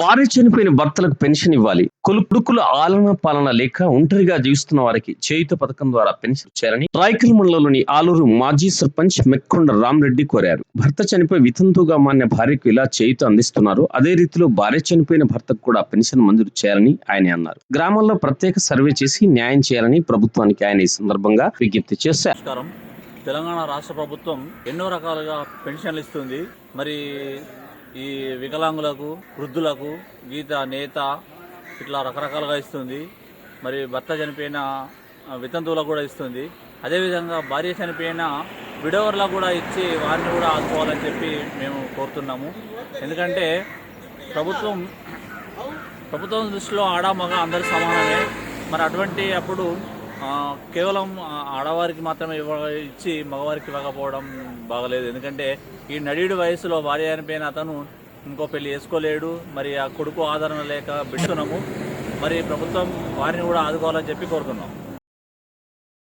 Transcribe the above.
భార్య చనిపోయిన భర్తలకు పెన్షన్ ఇవ్వాలి. కొలుపుడుకుల ఆలన పాలన లేక ఒంటరిగా జీవిస్తున్న వారికి చేయుత పథకం ద్వారా పెన్షన్ ఇచ్చారని రాయకల్ మండలంలోని ఆలూరు మాజీ సర్పంచ్ మెక్కొండ రామరెడ్డి కోరారు. భర్త చనిపోయి వితంతువుగా మాన్య భార్యకు ఇలా చేయుత అందిస్తున్నారు. అదే రీతిలో భార్య చనిపోయిన భర్తకు కూడా పెన్షన్ మంజూరు చేయాలని ఆయన అన్నారు. గ్రామాల్లో ప్రత్యేక సర్వే చేసి న్యాయం చేయాలని ప్రభుత్వానికి ఆయన ఈ సందర్భంగా విజ్ఞప్తి చేశారు. తెలంగాణ రాష్ట్ర ప్రభుత్వం ఎన్నో రకాలుగా పెన్షన్లు ఇస్తుంది. మరి ఈ వికలాంగులకు వృద్ధులకు గీత నేత ఇట్లా రకరకాలుగా ఇస్తుంది. మరి భర్త చనిపోయిన వితంతువులకు కూడా ఇస్తుంది. అదేవిధంగా భార్య చనిపోయిన విడవర్లకు కూడా ఇచ్చి వారిని కూడా ఆదుకోవాలని చెప్పి మేము కోరుతున్నాము. ఎందుకంటే ప్రభుత్వం ప్రభుత్వం దృష్టిలో ఆడ మగ అందరు సమానమే. మరి అటువంటి అప్పుడు కేవలం ఆడవారికి మాత్రమే ఇవ్వ ఇచ్చి మగవారికి ఇవ్వకపోవడం బాగలేదు. ఎందుకంటే ఈ నడియుడి వయసులో భార్య అయిన అతను ఇంకో పెళ్ళి చేసుకోలేడు. మరి ఆ కొడుకు ఆదరణ లేక బిడ్డనము మరి ప్రభుత్వం వారిని కూడా ఆదుకోవాలని చెప్పి కోరుతున్నాం